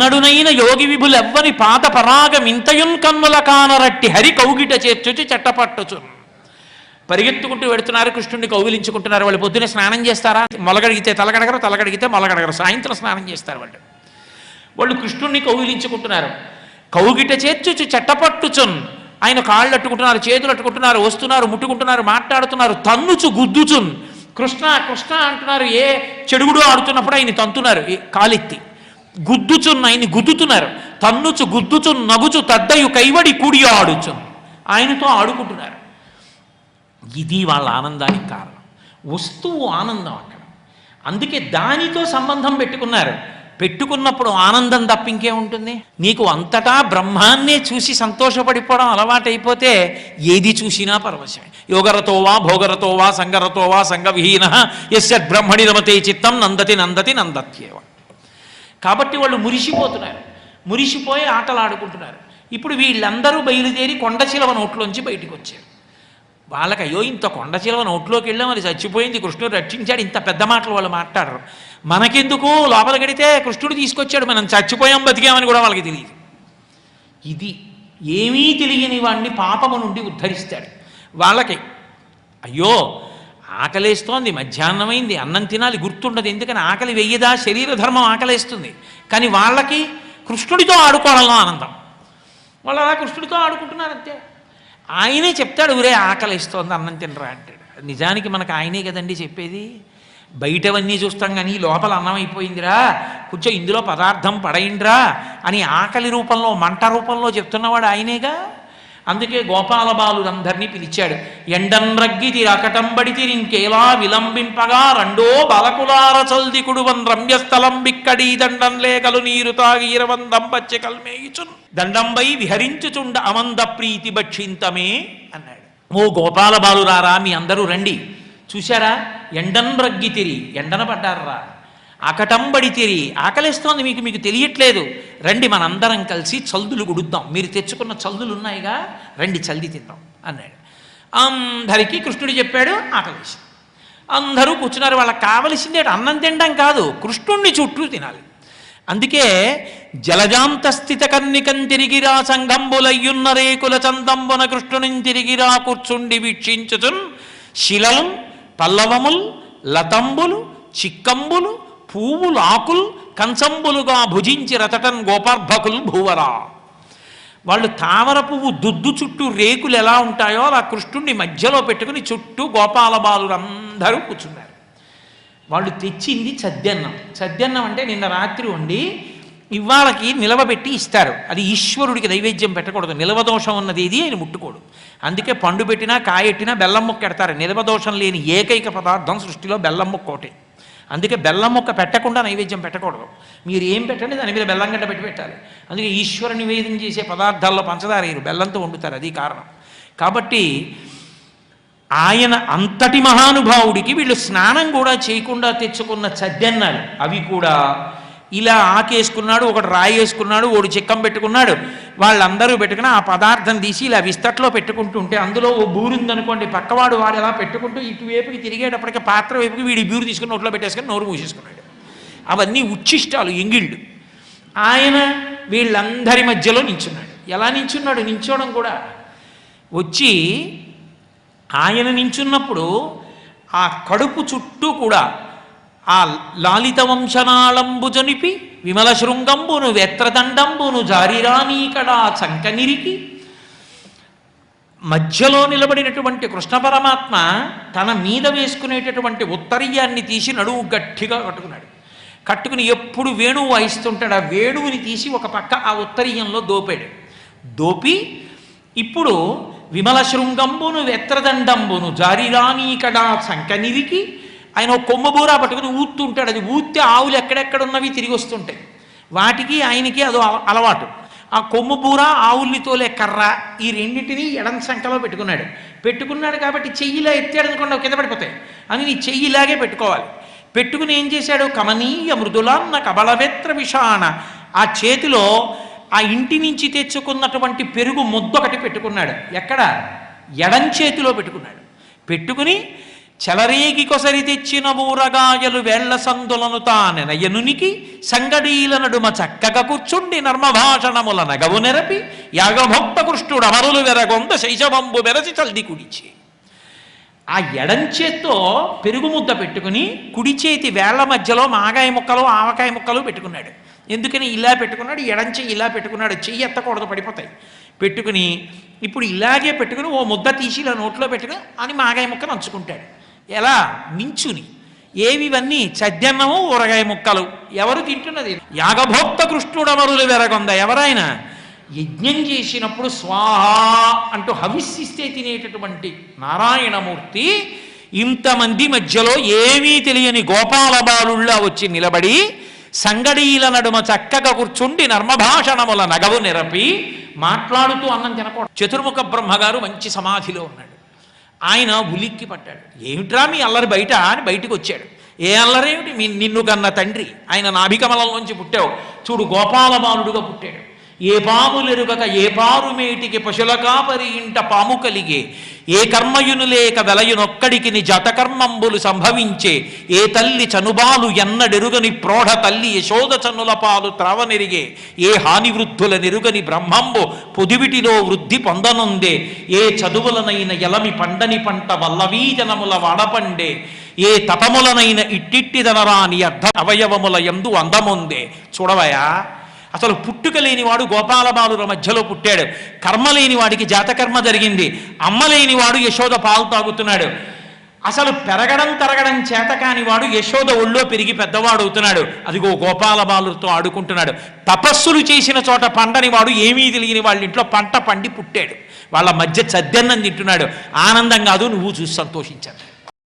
ఎన్నడునైన యోగి విభులెవ్వని పాద పరాగమింతయున్ కన్నుల కానరట్టి హరి కౌగిట చేర్చుచి చెట్టపట్టుచు. పరిగెత్తుకుంటూ వెడుతున్నారు కృష్ణుడిని కౌగిలించుకుంటున్నారు. వాళ్ళు పొద్దునే స్నానం చేస్తారా? మొలగడిగితే తలగడగరు తలగడిగితే మొలగడగరు సాయంత్రం స్నానం చేస్తారు వాళ్ళు. వాళ్ళు కృష్ణుణ్ణి కౌగిలించుకుంటున్నారు. కౌగిట చేర్చుచు చెట్టపట్టుచున్. ఆయన కాళ్ళు అట్టుకుంటున్నారు చేతులు అట్టుకుంటున్నారు వస్తున్నారు ముట్టుకుంటున్నారు మాట్లాడుతున్నారు తన్నుచు గుద్దుచున్. కృష్ణ కృష్ణ అంటున్నారు ఏ చెడుగుడు ఆడుతున్నప్పుడు ఆయన తంతున్నారు కాలిత్తి కాలెత్తి. గుద్దుచున్న ఆయన్ని గుద్దుతున్నారు. తన్నుచు గుద్దుచు నగుచు తద్దయు కైవడి కూడి ఆడుచు. ఆయనతో ఆడుకుంటున్నారు. ఇది వాళ్ళ ఆనందానికి కారణం. వస్తువు ఆనందం అక్కడ. అందుకే దానితో సంబంధం పెట్టుకున్నారు. పెట్టుకున్నప్పుడు ఆనందం తప్ప ఇంకేముంటుంది నీకు అంతటా బ్రహ్మాన్నే చూసి సంతోషపడిపోవడం అలవాటైపోతే ఏది చూసినా పరవశమే. యోగరతో వా భోగరతో వా సంగరతో వా సంగవిహీన ఎస్ బ్రహ్మణి రమతే చిత్తం నందతి నందతి నందత్యేవ. కాబట్టి వాళ్ళు మురిసిపోతున్నారు. మురిసిపోయి ఆటలు ఆడుకుంటున్నారు ఇప్పుడు వీళ్ళందరూ బయలుదేరి కొండ చిలవ నోట్లోంచి బయటికి వచ్చారు వాళ్ళకి అయ్యో ఇంత కొండ చిలవ నోట్లోకి వెళ్ళాం అది చచ్చిపోయింది కృష్ణుడు రక్షించాడు ఇంత పెద్ద మాటలు వాళ్ళు మాట్లాడరు. మనకెందుకు? లోపల గడితే కృష్ణుడు తీసుకొచ్చాడు మనం చచ్చిపోయాం బతికామని కూడా వాళ్ళకి తెలియదు. ఇది ఏమీ తెలియని వాడిని పాపము నుండి ఉద్ధరిస్తాడు. వాళ్ళకి అయ్యో ఆకలేస్తోంది మధ్యాహ్నమైంది అన్నం తినాలి గుర్తుండదు ఎందుకని ఆకలి వెయ్యదా? శరీర ధర్మం ఆకలేస్తుంది. కానీ వాళ్ళకి కృష్ణుడితో ఆడుకోవడంలో ఆనందం. వాళ్ళు అలా కృష్ణుడితో ఆడుకుంటున్నారు అంతే ఆయనే చెప్తాడు ఊరే ఆకలిస్తోంది అన్నం తినరా అంటాడు. నిజానికి మనకు ఆయనే కదండి చెప్పేది? బయటవన్నీ చూస్తాం కానీ లోపల అన్నం అయిపోయిందిరా కొంచెం ఇందులో పదార్థం పడైండ్రా అని ఆకలి రూపంలో మంట రూపంలో చెప్తున్నవాడు ఆయనేగా? అందుకే గోపాల బాలురందరినీ పిలిచాడు ఎండన్రగ్గితి రకటంబడితి ఇంకేలా విలంబింపగా రెండో బలకులార చల్దికుడువన్ రమ్యస్థలం బిక్కడి దండం లేకలు నీరు తాగి ఇరవం పచ్చె కల్మేయుచున్. దండంబై విహరించుచుండ అమంద ప్రీతి భక్షింతమే అన్నాడు. ఓ గోపాల బాలురారా మీ అందరూ రండి. చూశారా? ఎండన్రగ్గితిరి ఎండన పడ్డారా అకటంబడి తిరి ఆకలిస్తోంది మీకు మీకు తెలియట్లేదు. రండి మనందరం కలిసి చల్దులు గుడుద్దాం. మీరు తెచ్చుకున్న చల్దులు ఉన్నాయిగా రండి చల్ది తిందాం అన్నాడు. అందరికీ కృష్ణుడు చెప్పాడు ఆకలేసి. అందరూ కూర్చున్నారు వాళ్ళకి కావలసిందే అన్నం తినడం కాదు కృష్ణుణ్ణి చుట్టూ తినాలి. అందుకే జలజాంత స్థిత కన్నికం తిరిగిరా సంఘంబులయ్యున్న రేకుల చందంబున కృష్ణుని తిరిగిరా కూర్చుండి వీక్షించుచున్ శిలలు పల్లవముల్ లతంబులు చిక్కంబులు పువ్వులు కంచంబులుగా భుజించి రతటన్ గోపార్భకులు భూవరా. వాళ్ళు తామర పువ్వు దుద్దు చుట్టూ రేకులు ఎలా ఉంటాయో అలా కృష్ణుణ్ణి మధ్యలో పెట్టుకుని చుట్టూ గోపాల బాలురందరూ కూర్చున్నారు. వాళ్ళు తెచ్చింది చద్యన్నం చద్దన్నం అంటే నిన్న రాత్రి ఉండి ఇవాళకి నిలవబెట్టి ఇస్తారు. అది ఈశ్వరుడికి నైవేద్యం పెట్టకూడదు. నిలవదోషం ఉన్నది ఇది ఆయన ముట్టుకోడు. అందుకే పండు పెట్టినా కాయెట్టినా బెల్లం ముక్క ఎడతారు. నిలవదోషం లేని ఏకైక పదార్థం సృష్టిలో బెల్లం ముక్క ఒకటి. అందుకే బెల్లం మొక్క పెట్టకుండా నైవేద్యం పెట్టకూడదు. మీరు ఏం పెట్టండి దాని మీద బెల్లం గడ్డ పెట్టి పెట్టాలి. అందుకే ఈశ్వర నివేదన చేసే పదార్థాల్లో పంచదార వేయరు బెల్లంతో వండుతారు అది కారణం. కాబట్టి ఆయన అంతటి మహానుభావుడికి వీళ్ళు స్నానం కూడా చేయకుండా తెచ్చుకున్న చద్దెన్నాడు అవి కూడా ఇలా ఆకేసుకున్నాడు ఒకటి రాయి వేసుకున్నాడు ఓడు చిక్కం పెట్టుకున్నాడు. వాళ్ళందరూ పెట్టుకుని ఆ పదార్థం తీసి ఇలా విస్తట్లో పెట్టుకుంటుంటే అందులో ఓ బూరుందనుకోండి పక్కవాడు వాడు ఎలా పెట్టుకుంటూ ఇటువైపుకి తిరిగేటప్పటికి పాత్ర వైపుకి వీడి బూరు తీసుకుని నోట్లో పెట్టేసుకుని నోరు మూసేసుకున్నాడు. అవన్నీ ఉచ్ఛిష్టాలు ఎంగిళ్ళు. ఆయన వీళ్ళందరి మధ్యలో నించున్నాడు. ఎలా నించున్నాడు? నించోవడం కూడా. వచ్చి ఆయన నించున్నప్పుడు ఆ కడుపు చుట్టూ కూడా ఆ లాలిత వంశనాళంబుజనిపి విమల శృంగంబును వెత్రదండంబును జారిరానీకడా చంకనిరికి. మధ్యలో నిలబడినటువంటి కృష్ణ పరమాత్మ తన మీద వేసుకునేటటువంటి ఉత్తరీయాన్ని తీసి నడువు గట్టిగా కట్టుకున్నాడు. కట్టుకుని ఎప్పుడు వేణువు వాయిస్తుంటాడు ఆ వేణువుని తీసి ఒక పక్క ఆ ఉత్తరీయంలో దోపాడు. దోపి ఇప్పుడు విమల శృంగంబును వెత్రదండంబును జారిరానీకడా సంకనిరికి ఆయన ఒక కొమ్మబూర పట్టుకుని ఊతుంటాడు అది ఊత్తే ఆవులు ఎక్కడెక్కడ ఉన్నవి తిరిగి వస్తుంటాయి. వాటికి ఆయనకి అదో అలవాటు. ఆ కొమ్ము బూర ఆవుల్ని తోలే కర్ర ఈ రెండింటిని ఎడం సంఖలో పెట్టుకున్నాడు. పెట్టుకున్నాడు కాబట్టి చెయ్యిలా ఎత్తాడు అనుకోండి కింద పడిపోతాయి. అని నీ చెయ్యిలాగే పెట్టుకోవాలి. పెట్టుకుని ఏం చేశాడు? కమనీయ మృదులాన్న కబళవేత్ర విషాణ. ఆ చేతిలో ఆ ఇంటి నుంచి తెచ్చుకున్నటువంటి పెరుగు ముద్దొకటి పెట్టుకున్నాడు. ఎక్కడ? ఎడం చేతిలో పెట్టుకున్నాడు. పెట్టుకుని చెలరీగికొసరి తెచ్చిన ఊరగాయలు వేళ్ళ సందులను తానెనయనునికి సంగడీల నడుమ చక్కగా కూర్చుండి నర్మభాషణముల నగవు నెరపి యాగభక్త కృష్ణుడు అమరులు వెరగొంద శైశవంబు వెరసి చల్ది కుడిచి. ఆ ఎడంచేత్తో పెరుగు ముద్ద పెట్టుకుని కుడి చేతి వేళ్ళ మధ్యలో మాగాయ ముక్కలు ఆవకాయ ముక్కలు పెట్టుకున్నాడు. ఎందుకని ఇలా పెట్టుకున్నాడు? ఎడంచే ఇలా పెట్టుకున్నాడు. చెయ్యి ఎత్తకూడదు పడిపోతాయి. పెట్టుకుని ఇప్పుడు ఇలాగే పెట్టుకుని ఓ ముద్ద తీసి ఇలా నోట్లో పెట్టుకుని అని మాగాయ ముక్క నంచుకుంటాడు ఎలా? నించుని ఏవి ఇవన్నీ చద్దన్నము ఊరగాయ ముక్కలు. ఎవరు తింటున్నది? యాగభోక్త కృష్ణుడమరులు వెరగొంద. ఎవరైనా యజ్ఞం చేసినప్పుడు స్వాహ అంటూ హవిస్సిస్తే తినేటటువంటి నారాయణమూర్తి ఇంతమంది మధ్యలో ఏమీ తెలియని గోపాల బాలుళ్ళ వచ్చి నిలబడి సంగడీల నడుమ చక్కగా కూర్చుండి నర్మభాషణముల నగవు నిరపి మాట్లాడుతూ అన్నం తినకూడదు. చతుర్ముఖ బ్రహ్మగారు మంచి సమాధిలో ఉన్నాడు. ఆయన ఉలిక్కి పట్టాడు. ఏమిట్రా మీ అల్లరి బయట? అని బయటికి వచ్చాడు. ఏ అల్లరేమిటి? మీ నిన్ను కన్న తండ్రి. ఆయన నాభికమలంలోంచి పుట్టావు. చూడు గోపాలబాలుడుగా పుట్టాడు. ఏ పాములెరుగక ఏ పారుమేటికి పశుల కాపరి ఇంట పాము కలిగే ఏ కర్మయును లేక వెలయునొక్కడికి ని జతకర్మంబులు సంభవించే ఏ తల్లి చనుబాలు ఎన్నడెరుగని ప్రోఢ తల్లి యశోద చనుల పాలు త్రావనెరిగే ఏ హాని వృద్ధుల నెరుగని బ్రహ్మంబు పొదివిటిలో వృద్ధి పొందనుందే ఏ చదువులనైన ఎలమి పండని పంట వల్లవీజనముల వాడపండే ఏ తపములనైన ఇట్టిట్టిదనరాని అర్ధ అవయవముల ఎందు అందముందే. చూడవయా? అసలు పుట్టుక లేనివాడు గోపాలబాలుల మధ్యలో పుట్టాడు. కర్మ లేనివాడికి జాతకర్మ జరిగింది. అమ్మ లేనివాడు యశోద పాలు తాగుతున్నాడు. అసలు పెరగడం తరగడం చేత కానివాడు యశోద ఒళ్ళో పెరిగి పెద్దవాడు అవుతున్నాడు అదిగో గోపాలబాలుతో ఆడుకుంటున్నాడు. తపస్సులు చేసిన చోట పండని వాడు ఏమీ తెలియని వాళ్ళ ఇంట్లో పంట పండి పుట్టాడు. వాళ్ళ మధ్య చద్దెన్నం తింటున్నాడు. ఆనందం కాదు నువ్వు చూసి సంతోషించాను